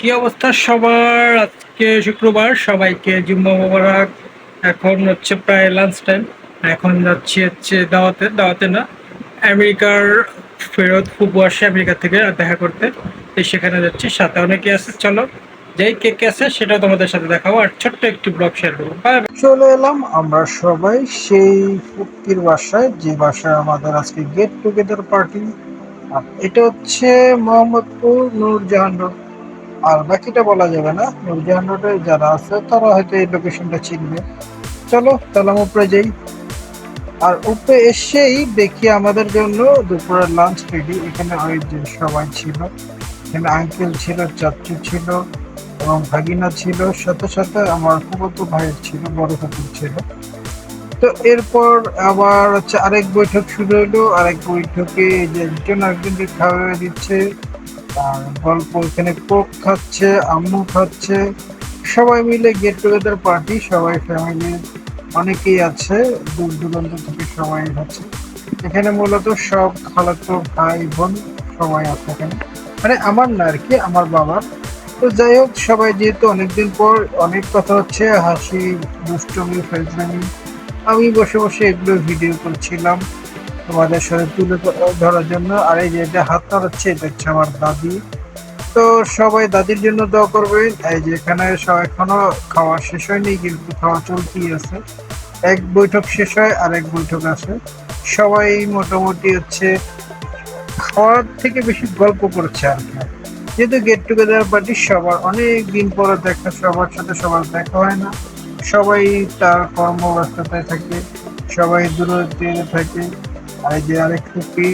কি অবস্থা সবার? আজকে শুক্রবার, সবাইকে জুম্মা মোবারক। এখন হচ্ছে প্রায় লাঞ্চ টাইম এখন যাচ্ছি হচ্ছে দাওয়াতে দাওয়াতে না, আমেরিকার ফেরত, ফুপু আসে আমেরিকা থেকে দেখা করতে। সেখানে যাচ্ছি, সাথে অনেকে আছে, চলো। যেই কে কে আছে সেটাও তোমাদের সাথে দেখাবো আর ছোট্ট একটি ব্লগ শেয়ার করব। চলে এলাম আমরা সবাই সেই ফুক্তির বাসায়, যে বাসায় আমাদের আজকে গেট টুগেদার পার্টি আর এটা হচ্ছে মোহাম্মদপুর নূরজাহান রোড আর বাকিটা বলা যাবে না, নূরজাহান রোডে যারা আছে তারা হয়তো এই লোকেশনটা চিনবে। চলো, তাহলে আমরা উপরে যাই। আর উপরে এসেই দেখি আমাদের জন্য দুপুরের লাঞ্চ রেডি এখানে ওই যে সবাই ছিল, এখানে আঙ্কেল ছিল, চাচু ছিল এবং ভাগিনা ছিল, সাথে সাথে আমার ফুফতো ভাইয়ের ছিল, বড় ফুপুর ছিল। তো এরপর আবার হচ্ছে আরেক বৈঠক শুরু হলো। আরেক বৈঠকে যে একজন একজনকে খাওয়া দিচ্ছে আর গল্প এখানে কোক খাচ্ছে, আম্মু খাচ্ছে। সবাই মিলে গেট টুগেদার পার্টি সবাই ফ্যামিলি অনেকেই আছে, দূর দূরান্ত থেকে সবাই আছে এখানে মূলত সব খালাতো ভাই বোন সবাই আছে এখানে মানে আমার না আর কি, আমার বাবার। তো যাই হোক, সবাই যেহেতু অনেকদিন পর অনেক কথা হচ্ছে, হাসি, দুষ্টমি ফেজলামি আমি বসে বসে এগুলো ভিডিও করছিলাম তোমাদের সাথে তুলে ধরার জন্য। আর এই যে এটা হাত নাড়াচ্ছে, এটা হচ্ছে আমার দাদি। তো সবাই দাদির জন্য দোয়া করবেন। এই যে এখানে সব এখনও খাওয়া শেষ হয়নি, কিন্তু খাওয়া চলতেই আছে। এক বৈঠক শেষ হয়, আর এক বৈঠক আছে। সবাই মোটামুটি হচ্ছে খাওয়ার থেকে বেশি গল্প করছে আর কি। যেহেতু গেট টুগেদার পার্টি সবার অনেক দিন পরে দেখা সবার সাথে সবার দেখা হয় না। সবাই তার কর্মব্যস্ততায় থাকে, সবাই দূরত্বে থাকে। আর যে আরেকটু টুপি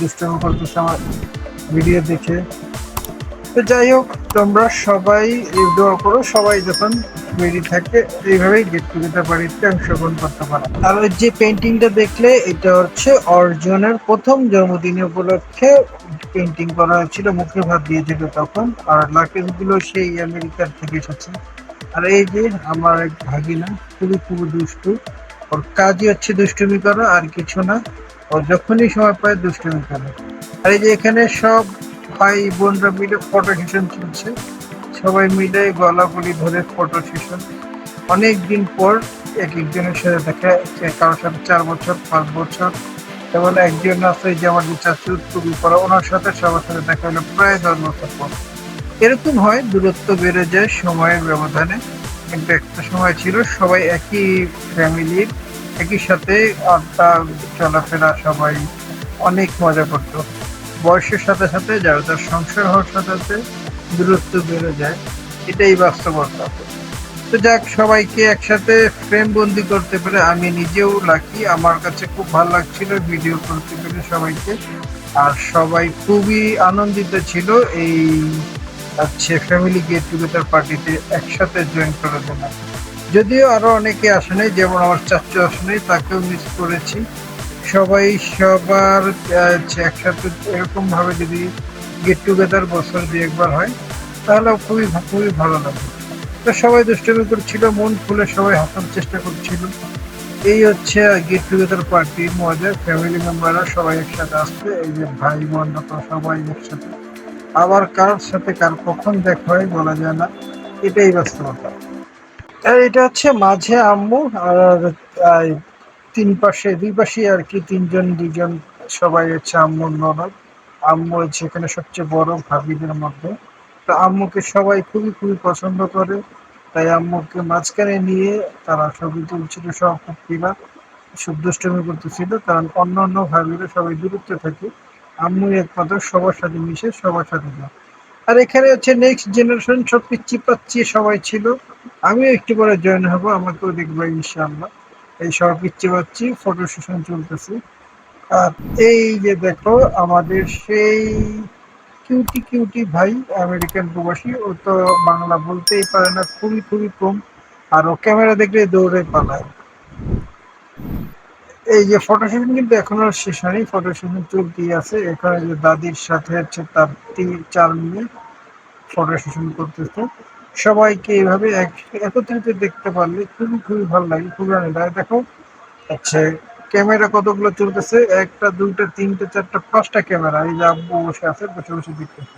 ডিস্টার্ব করতেছে আমার ভিডিও দেখে। তো যাই হোক, তোমরা সবাই দোয়া করো, সবাই যখন রেডি থাকে, এইভাবেই গেট টুগেদার বাড়িতে অংশগ্রহণ করতে পারে। আর ওই যে পেন্টিংটা দেখলে, এটা হচ্ছে অর্জনের প্রথম জন্মদিনে উপলক্ষে পেন্টিং করা হয়েছিল, মুখে ভাত দিয়েছিল তখন। আর লাকেজগুলো সেই আমেরিকার থেকে এসেছে। আর এই যে আমার এক ভাগিনা, খুবই খুবই দুষ্টু। ওর কাজই হচ্ছে দুষ্টুমি করা, আর কিছু না। ও যখনই সময় পায় দুষ্টুমি করে। আর এই যে এখানে সব ভাই বোনরা মিলে ফটো সেশন চলছে। সবাই মিলে গলাগুলি ধরে ফটো সেশন অনেক দিন পর এক একজনের সাথে দেখা কারোর সাথে চার বছর, পাঁচ বছর। যেমন একজন আছে, যে আমার যে চাচু পরা, ওনার সাথে সবার সাথে দেখা হলো প্রায় দশ বছর পর। এরকম হয়, দূরত্ব বেড়ে যায় সময়ের ব্যবধানে। কিন্তু একটা সময় ছিল, সবাই একই ফ্যামিলির একই সাথে আড্ডা, চলাফেরা, সবাই অনেক মজা করতো। বয়সের সাথে সাথে যার সংসার হওয়ার সাথে সাথে দূরত্ব বেড়ে যায়, এটাই বাস্তবতা। তো যাক, সবাইকে একসাথে ফ্রেম বন্দি করতে পেরে আমি নিজেও লাকি আমার কাছে খুব ভালো লাগছিল ভিডিও করতে পেরে সবাইকে। আর সবাই খুবই আনন্দিত ছিল এই হচ্ছে ফ্যামিলি গেট টুগেদার পার্টিতে একসাথে জয়েন করার জন্য। যদিও আরও অনেকে আসে নাই, যেমন আমার চাচু আসে নাই, তাকেও মিস করেছি। সবাই সবার একসাথে এরকম ভাবে যদি গেট টুগেদার বছর দিয়ে একবার হয় তাহলে খুবই খুবই ভালো লাগে। তো সবাই দুষ্টমি করছিল, মন খুলে সবাই হাসার চেষ্টা করছিল। এই হচ্ছে গেট টুগেদার পার্টির মজা ফ্যামিলি মেম্বাররা সবাই একসাথে আসছে, এই যে ভাই বোনরা সবাই একসাথে। আবার কার সাথে কার কখন দেখা হয় বলা যায় না, এটাই বাস্তবতা। এটা হচ্ছে মাঝে আম্মু আর তিন পাশে, দুই পাশে আর কি তিনজন দুজন সবাই হচ্ছে আম্মুর ননদ। আম্মু হচ্ছে এখানে সবচেয়ে বড় ভাবিদের মধ্যে। তো আম্মুকে সবাই খুবই খুবই পছন্দ করে। তাই আম্মুকে মাঝখানে নিয়ে তারা ছবি তুলছিল, সব কুক্তিরা সব দুষ্টমি করতেছিল, কারণ অন্য অন্য ভাবিরা সবাই দূরত্বে থাকে। আম্মু একমাত্র সবার সাথে মিশে, সবার সাথে যায়। আর এখানে হচ্ছে নেক্সট জেনারেশন সব পিচ্ছি পাচ্ছি সবাই ছিল। আমিও একটু পরে জয়েন হব, আমাকেও দেখব ইনশাআল্লাহ। এই সব পিচ্ছি পাচ্ছি ফটো সেশন চলতেছে। আর এই যে দেখো, আমাদের সেই কিউটি কিউটি ভাই আমেরিকান প্রবাসী, ও তো বাংলা বলতেই পারে না, খুবই খুবই কম। আর ও ক্যামেরা দেখলে দৌড়ে পালায়। এই যে ফটো সেশন কিন্তু এখনও শেষ হয়নি ফটো সেশন চলতেই আছে। এখানে যে দাদির সাথে হচ্ছে তার তিন, চার মেয়ে ফটো সেশন করতেছে। সবাইকে এইভাবে একত্রিত দেখতে পারলে খুবই খুবই ভালো লাগে, খুবই আনন্দ। দেখো আচ্ছা ক্যামেরা কতগুলো চলতেছে? একটা, দুইটা, তিনটা, চারটা, পাঁচটা ক্যামেরা। এই যে আব্বু বসে আছে, বসে বসে দেখতেছে।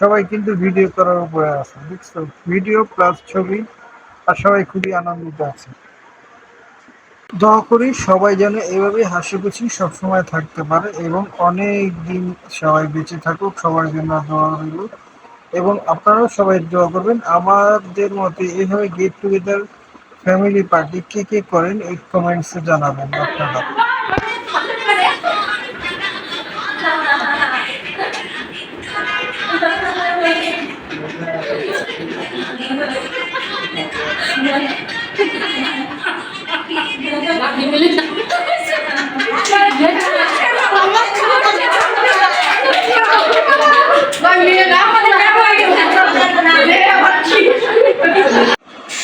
সবাই কিন্তু ভিডিও করার উপরে আছে, বুঝছ? ভিডিও প্লাস ছবি, আর সবাই খুবই আনন্দিত আছে। দোয়া করি সবাই যেন এভাবে হাসি খুশি সবসময় থাকতে পারে এবং অনেক দিন সবাই বেঁচে থাকুক, সবার জন্য দোয়া রইল। এবং আপনারাও সবাই দোয়া করবেন। আমাদের মতে এইভাবে গেট টুগেদার ফ্যামিলি পার্টি কে কে করেন, এই কমেন্টসে জানাবেন আপনারা।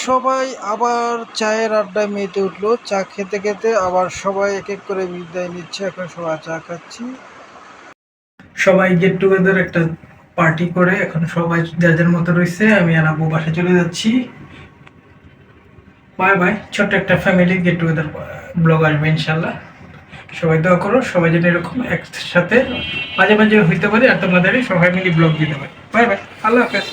সবাই আবার চায়ের আড্ডায় মেতে উঠল। চা খেতে খেতে আবার সবাই এক এক করে বিদায় নিচ্ছে। এখন সবাই চা খাচ্ছি। সবাই গেট টুগেদার একটা পার্টি করে। এখন সবাই যার মতো রয়েছে, আমি আর আব্বু বাসায় চলে যাচ্ছি। বাই বাই ছোট্ট একটা ফ্যামিলি গেট টুগেদার ব্লগ আসবে ইনশাল্লাহ সবাই দোয়া করো, সবাই যেন এরকম একসাথে মাঝে মাঝে হইতে পারে আর তোমাদের সবাই মিলে ব্লগ দিতে পারে। বাই বাই আল্লাহ হাফেজ।